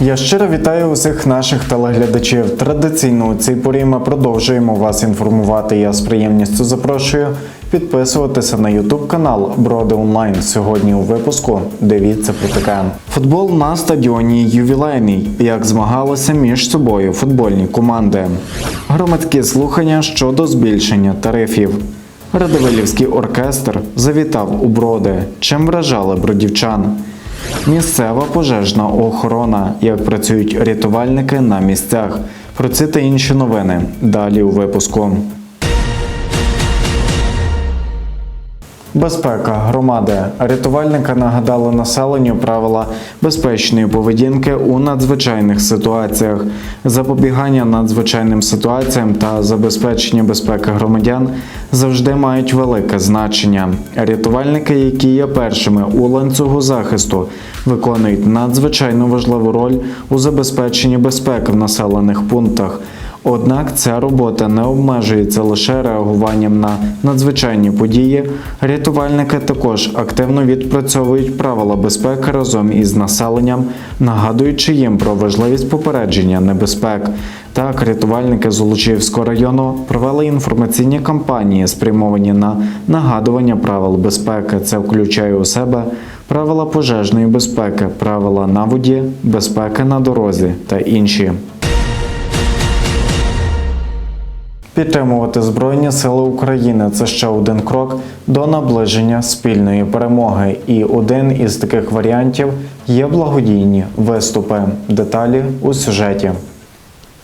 Я щиро вітаю усіх наших телеглядачів. Традиційно у цій порі ми продовжуємо вас інформувати. Я з приємністю запрошую підписуватися на YouTube канал Броди Онлайн. Сьогодні у випуску дивіться про таке. Футбол на стадіоні ювілейний. Як змагалися між собою футбольні команди. Громадські слухання щодо збільшення тарифів. Радивилівський оркестр завітав у броди. Чим вражали бродівчан? Місцева пожежна охорона. Як працюють рятувальники на місцях. Про це та інші новини далі у випуску. Безпека громади. Рятувальники нагадали населенню правила безпечної поведінки у надзвичайних ситуаціях. Запобігання надзвичайним ситуаціям та забезпечення безпеки громадян завжди мають велике значення. Рятувальники, які є першими у ланцюгу захисту, виконують надзвичайно важливу роль у забезпеченні безпеки в населених пунктах. Однак ця робота не обмежується лише реагуванням на надзвичайні події. Рятувальники також активно відпрацьовують правила безпеки разом із населенням, нагадуючи їм про важливість попередження небезпек. Так, рятувальники Золочівського району провели інформаційні кампанії, спрямовані на нагадування правил безпеки. Це включає у себе правила пожежної безпеки, правила на воді, безпеки на дорозі та інші. Підтримувати Збройні Сили України це ще один крок до наближення спільної перемоги. І один із таких варіантів є благодійні виступи. Деталі у сюжеті.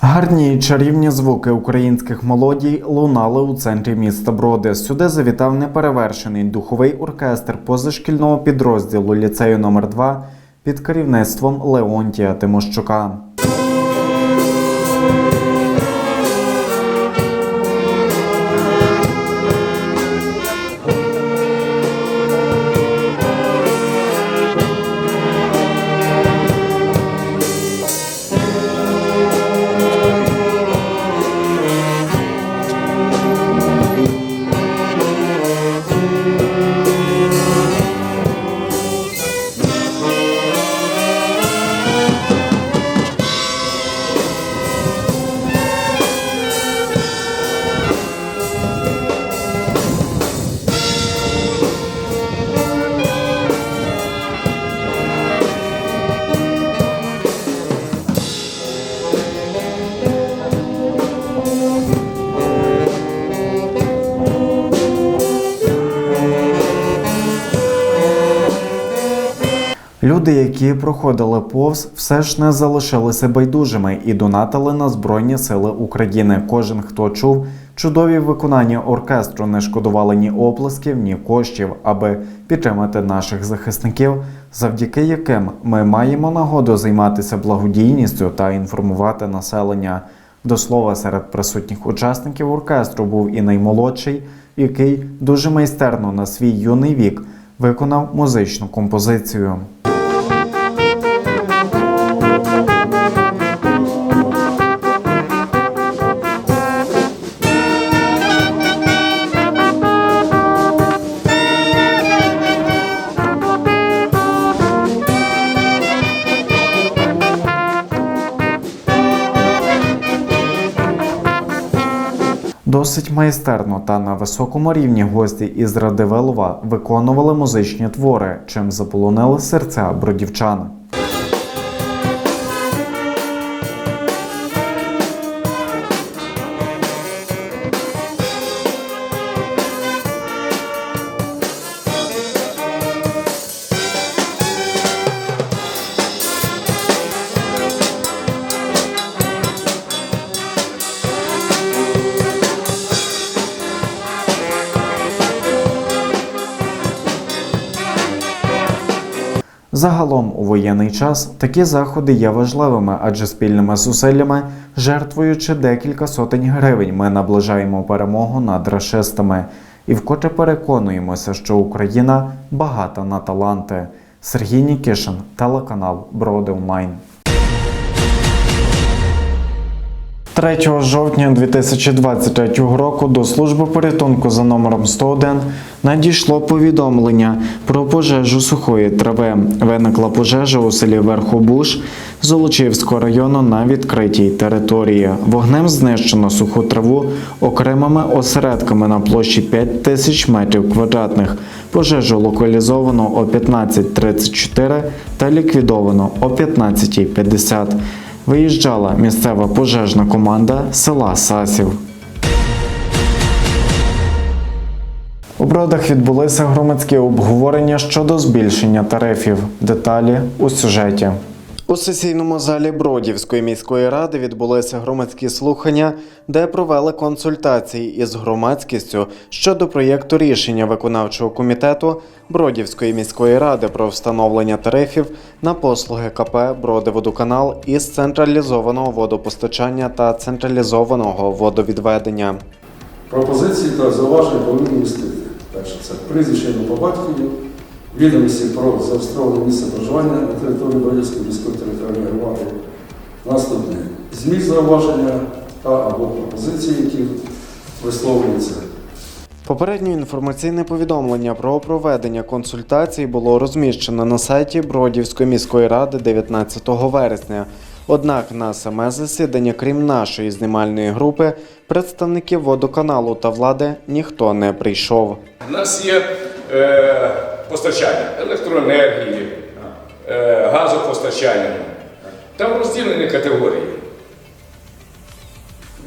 Гарні й чарівні звуки українських мелодій лунали у центрі міста Броди. Сюди завітав неперевершений духовий оркестр позашкільного підрозділу ліцею номер 2 під керівництвом Леонтія Тимощука. Люди, які проходили повз, все ж не залишилися байдужими і донатили на Збройні Сили України. Кожен, хто чув чудові виконання оркестру, не шкодували ні оплесків, ні коштів, аби підтримати наших захисників, завдяки яким ми маємо нагоду займатися благодійністю та інформувати населення. До слова, серед присутніх учасників оркестру був і наймолодший, який дуже майстерно на свій юний вік виконав музичну композицію. Досить майстерно та на високому рівні гості із Радивилова виконували музичні твори, чим заполонили серця бродівчан. Загалом у воєнний час такі заходи є важливими, адже спільними зусиллями, жертвуючи декілька сотень гривень, ми наближаємо перемогу над рашистами. і вкотре переконуємося, що Україна багата на таланти. Сергій Нікішин, телеканал Броди Онлайн. 3 жовтня 2023 року до служби порятунку за номером 101 надійшло повідомлення про пожежу сухої трави. Виникла пожежа у селі Верхобуш Золочівського району на відкритій території. Вогнем знищено суху траву окремими осередками на площі 5 тисяч метрів квадратних. Пожежу локалізовано о 15.34 та ліквідовано о 15.50. Виїжджала місцева пожежна команда села Сасів. У бродах відбулися громадські обговорення щодо збільшення тарифів. Деталі у сюжеті. У сесійному залі Бродівської міської ради відбулися громадські слухання, де провели консультації із громадськістю щодо проєкту рішення виконавчого комітету Бродівської міської ради про встановлення тарифів на послуги КП Бродиводоканал із централізованого водопостачання та централізованого водовідведення. Пропозиції та зауваження повинні містити. Перше, це прізвище по батькові, відомості про зареєстроване місце проживання на території Бродівської міської територіальної громади. Наступне зміст зауваження та або пропозиції, які висловлюються. Попереднє інформаційне повідомлення про проведення консультацій було розміщено на сайті Бродівської міської ради 19 вересня. Однак на саме засідання, крім нашої знімальної групи, представників водоканалу та влади ніхто не прийшов. У нас є е, постачання електроенергії, е, газопостачання. Там розділені категорії.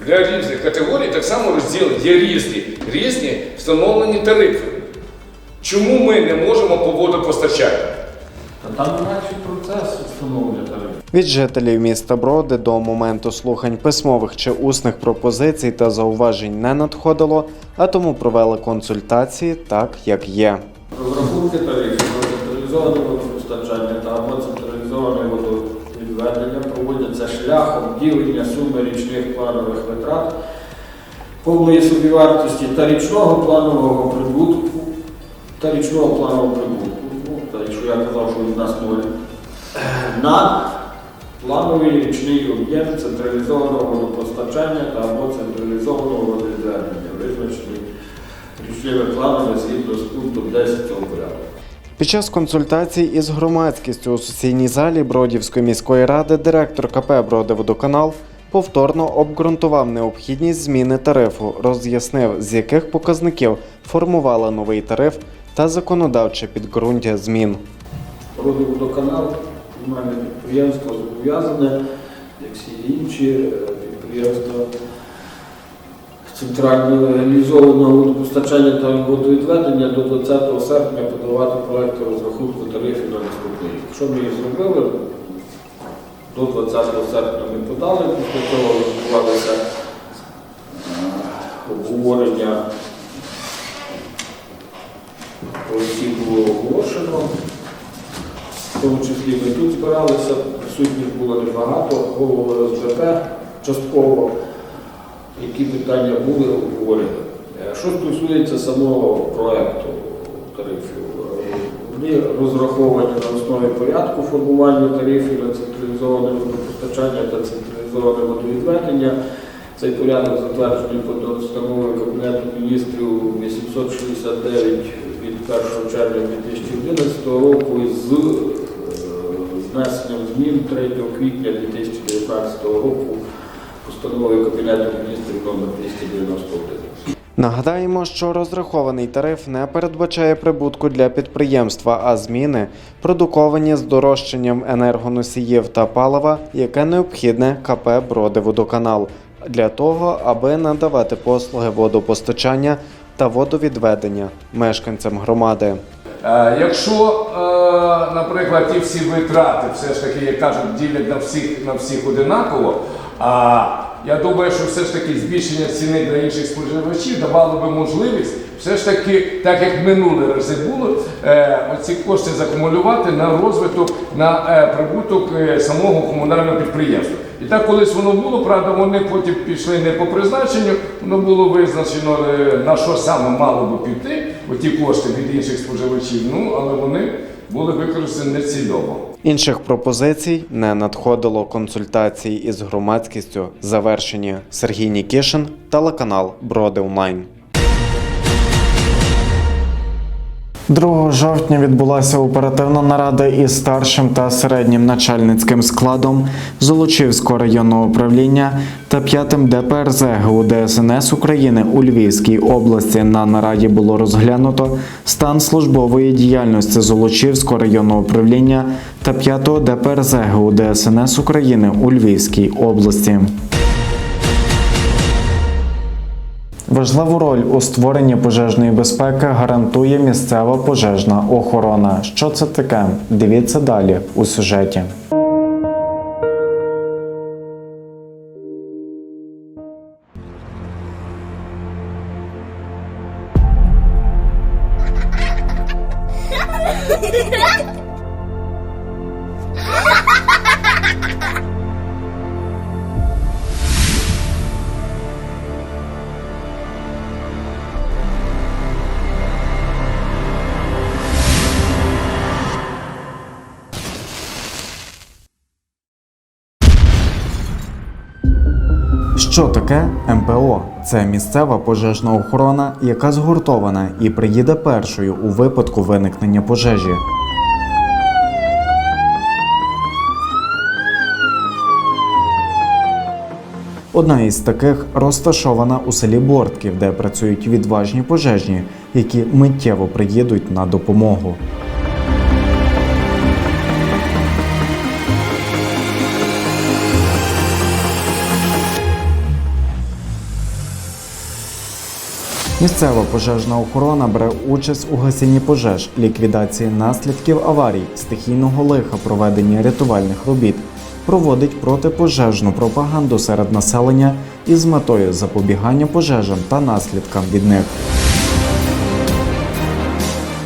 Для різних категорій так само розділені, є різні, різні встановлені тарифи. Чому ми не можемо по водопостачанню? Та там інакший процес встановлення тарифів. Від жителів міста Броди до моменту слухань письмових чи усних пропозицій та зауважень не надходило, а тому провели консультації так, як є. Розрахунки тарифів про централізоване водопостачання та або централізоване водовідведення проводяться шляхом ділення суми річних планових витрат, повної собівартості та річного планового прибутку та річного планового прибутку. Ну, та якщо я казав, що від нас ноль. На плановий річний об'єм централізованого водопостачання та або централізованого водовідведення, річними планами згідно з пунктом 10 цього порядку. Під час консультацій із громадськістю у сесійній залі Бродівської міської ради директор КП Бродиводоканал повторно обґрунтував необхідність зміни тарифу, роз'яснив, з яких показників формували новий тариф та законодавче підґрунтя змін. Водоканал, комунальне підприємство зобов'язане, як всі інші е, підприємства централізованого водопостачання та водовідведення до 20 серпня подавати проекти розрахунку тарифів на наступний рік. Що ми і зробили? До 20 серпня ми подали, після того відбувалося е, обговорення, про які було оголошено. В тому числі ми тут збиралися, присутніх було небагато, голови ОСБП частково, які питання були обговорені. Е, Що стосується самого проекту тарифів, е, вони розраховані на основі порядку формування тарифів на централізоване водопостачання та централізоване водовідведення. Цей порядок затверджений постановою Кабінету міністрів 869 від 1 червня 2011 року з е, внесенням змін 3 квітня 2019 року постановою Кабінету міністрів номер 291. Нагадаємо, що розрахований тариф не передбачає прибутку для підприємства, а зміни продуковані з дорожчанням енергоносіїв та палива, яке необхідне КП Бродиводоканал для того, аби надавати послуги водопостачання та водовідведення мешканцям громади. Е, Якщо, е, наприклад, ті всі витрати все ж таки, як кажуть, ділять на всіх, на всіх одинаково, а я думаю, що все ж таки збільшення ціни для інших споживачів давало би можливість все ж таки, так як минулі рази було, е, оці кошти закумулювати на розвиток, на е, прибуток е, самого комунального підприємства. І так колись воно було, правда, вони потім пішли не по призначенню, воно було визначено, на що саме мало би піти, оті кошти від інших споживачів, ну, але вони були використані нецільово. Інших пропозицій не надходило консультації із громадськістю. Завершені Сергій Нікішин, телеканал Броди Онлайн. 2 жовтня відбулася оперативна нарада із старшим та середнім начальницьким складом Золочівського районного управління та 5-м ДПРЗ ГУДСНС України у Львівській області. На нараді було розглянуто стан службової діяльності Золочівського районного управління та 5-го ДПРЗ ГУДСНС України у Львівській області. Важливу роль у створенні пожежної безпеки гарантує місцева пожежна охорона. Що це таке? Дивіться далі у сюжеті. Що таке МПО? Це місцева пожежна охорона, яка згуртована і приїде першою у випадку виникнення пожежі. Одна із таких розташована у селі Бортків, де працюють відважні пожежні, які миттєво приїдуть на допомогу. Місцева пожежна охорона бере участь у гасінні пожеж, ліквідації наслідків аварій, стихійного лиха, проведенні рятувальних робіт, проводить протипожежну пропаганду серед населення із метою запобігання пожежам та наслідкам від них.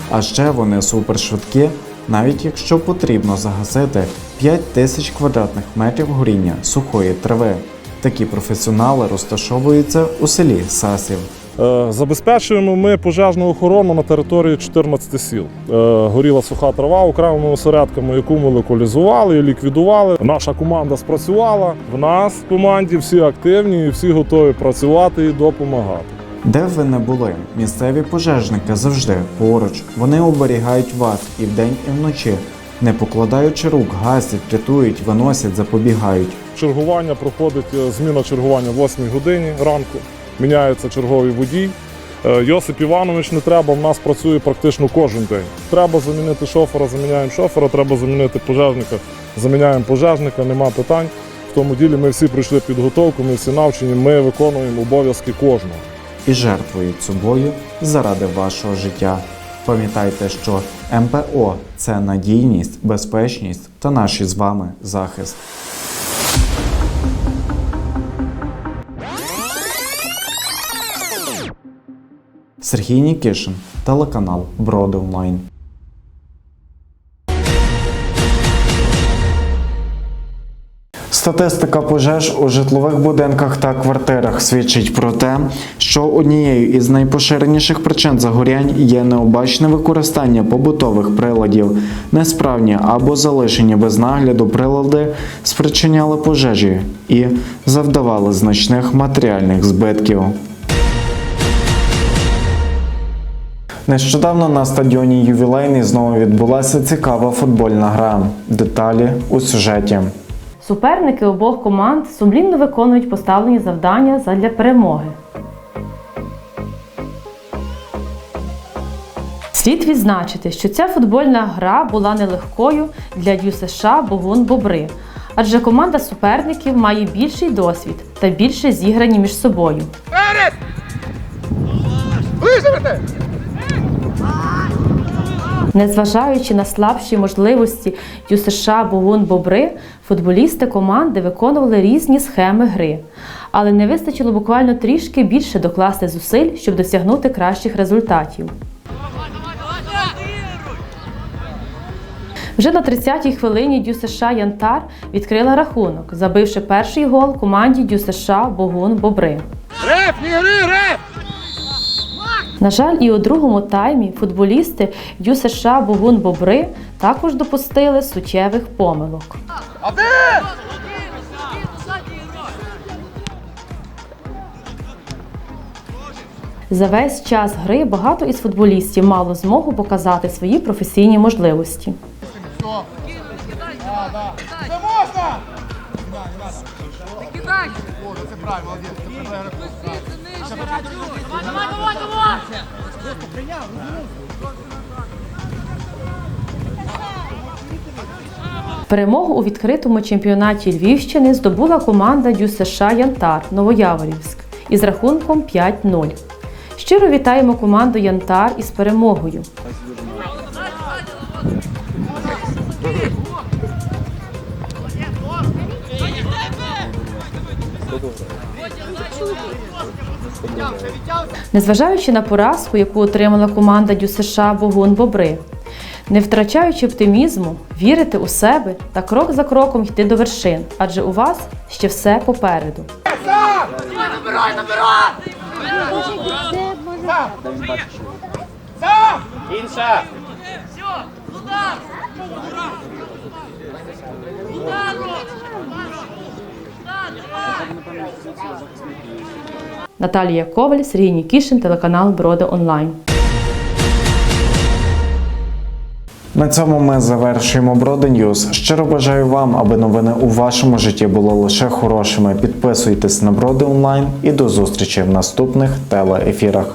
А ще вони супершвидкі, навіть якщо потрібно загасити 5 тисяч квадратних метрів горіння сухої трави. Такі професіонали розташовуються у селі Сасів. Е, Забезпечуємо ми пожежну охорону на території 14 сіл. Е, Горіла суха трава окремими осередками, яку ми локалізували і ліквідували. Наша команда спрацювала. В нас в команді всі активні і всі готові працювати і допомагати. Де б ви не були, місцеві пожежники завжди поруч. Вони оберігають вас і вдень, і вночі, не покладаючи рук, гасять, рятують, виносять, запобігають. Чергування проходить е, зміна чергування в 8 годині ранку. Міняється черговий водій. Е, Йосип Іванович не треба, в нас працює практично кожен день. Треба замінити шофера, заміняємо шофера, треба замінити пожежника, заміняємо пожежника, нема питань. В тому ділі ми всі пройшли підготовку, ми всі навчені, ми виконуємо обов'язки кожного. і жертвують собою заради вашого життя. Пам'ятайте, що МПО це надійність, безпечність та наш із вами захист. Сергій Нікішин, телеканал Броди Онлайн. Статистика пожеж у житлових будинках та квартирах свідчить про те, що однією із найпоширеніших причин загорянь є необачне використання побутових приладів. Несправні або залишені без нагляду прилади спричиняли пожежі і завдавали значних матеріальних збитків. Нещодавно на стадіоні Ювілейний знову відбулася цікава футбольна гра. Деталі у сюжеті. Суперники обох команд сумлінно виконують поставлені завдання задля перемоги. Слід відзначити, що ця футбольна гра була нелегкою для ДЮСШ Богун Бобри, адже команда суперників має більший досвід та більше зіграні між собою. Незважаючи на слабші можливості ЮСШ Богун Бобри, футболісти команди виконували різні схеми гри. але не вистачило буквально трішки більше докласти зусиль, щоб досягнути кращих результатів. Вже на 30-й хвилині Дю США Янтар відкрила рахунок, забивши перший гол команді Дю США Богун Бобри. На жаль, і у другому таймі футболісти Дю США Богун Бобри також допустили суттєвих помилок. За весь час гри багато із футболістів мало змогу показати свої професійні можливості. Перемогу у відкритому чемпіонаті Львівщини здобула команда Дю США Янтар Новояворівськ із рахунком 5-0. Щиро вітаємо команду Янтар із перемогою. Незважаючи на поразку, яку отримала команда Дю США Богун Бобри, не втрачаючи оптимізму, вірити у себе та крок за кроком йти до вершин, адже у вас ще все попереду. Наталія Коваль, Сергій Нікішин, телеканал Броди Онлайн. На цьому ми завершуємо Броди Ньюз. Щиро бажаю вам, аби новини у вашому житті були лише хорошими. Підписуйтесь на Броди Онлайн і до зустрічі в наступних телеефірах.